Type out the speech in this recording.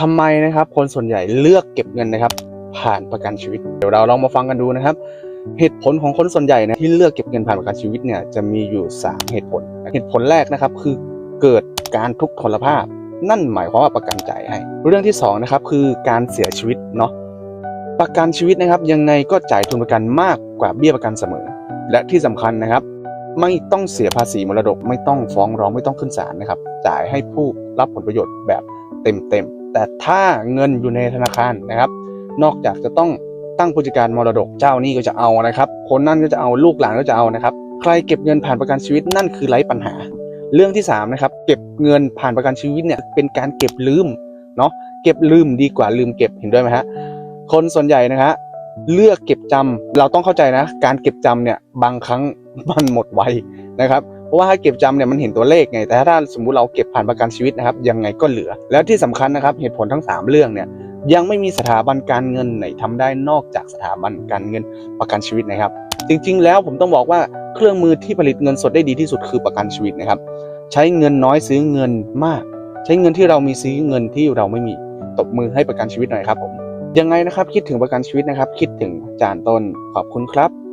ทำไมนะครับ คนส่วนใหญ่เลือกเก็บเงินนะครับ ผ่านประกันชีวิต เดี๋ยวเราลองมาฟังกันดูนะครับ เหตุผลของคนส่วนใหญ่นะที่เลือกเก็บเงินผ่านประกันชีวิตเนี่ยจะมีอยู่ 3 เหตุผล เหตุผลแรกนะครับคือเกิดการทุกข์ทรภาพ นั่นหมายความว่าประกันจ่ายให้ เรื่องที่2นะครับคือการเสียชีวิตเนาะประกันชีวิตนะครับ ยังไงก็จ่ายทุนประกันมากกว่าเบี้ยประกันเสมอ และที่สำคัญนะครับ ไม่ต้องเสียภาษีมรดก ไม่ต้องฟ้องร้องไม่ต้องขึ้นศาลนะครับ จ่ายให้ผู้รับผลประโยชน์แบบเต็มๆ แต่ถ้าเงินอยู่ในธนาคารนะครับ นอกจากจะต้องตั้งผู้จัดการมรดกเจ้านี้ก็จะเอานะครับ คนนั่นก็จะเอาลูกหลานก็จะเอานะครับ ใครเก็บเงินผ่านประกันชีวิตนั่นคือไร้ปัญหา เรื่องที่3นะครับเก็บเงินผ่านประกันชีวิตเนี่ยเป็นการเก็บลืมเนาะเก็บลืมดีกว่าลืมเก็บเห็นด้วยไหมฮะคนส่วนใหญ่นะฮะเลือกเก็บจำเราต้องเข้าใจนะ การเก็บจำเนี่ยบางครั้งมันหมดไวนะครับ ราะว่าถ้าเก็บจำเนี่ยมันเห็นตัวเลขไง แต่ถ้าสมมุติเราเก็บผ่านประกันชีวิตนะครับยังไงก็เหลือ แล้วที่สำคัญนะครับเหตุผลทั้ง 3 เรื่องเนี่ยยังไม่มีสถาบันการเงินไหนทำได้นอกจากสถาบันการเงินประกันชีวิตนะครับ จริง ๆ แล้วผมต้องบอกว่าเครื่องมือที่ผลิตเงินสดได้ดีที่สุดคือประกันชีวิตนะครับ ใช้เงินน้อยซื้อเงินมาก ใช้เงินที่เรามีซื้อเงินที่เราไม่มีตบมือให้ประกันชีวิตหน่อยครับผมยังไงนะครับคิดถึงประกันชีวิตนะครับ คิดถึงจารย์ต้นขอบคุณครับ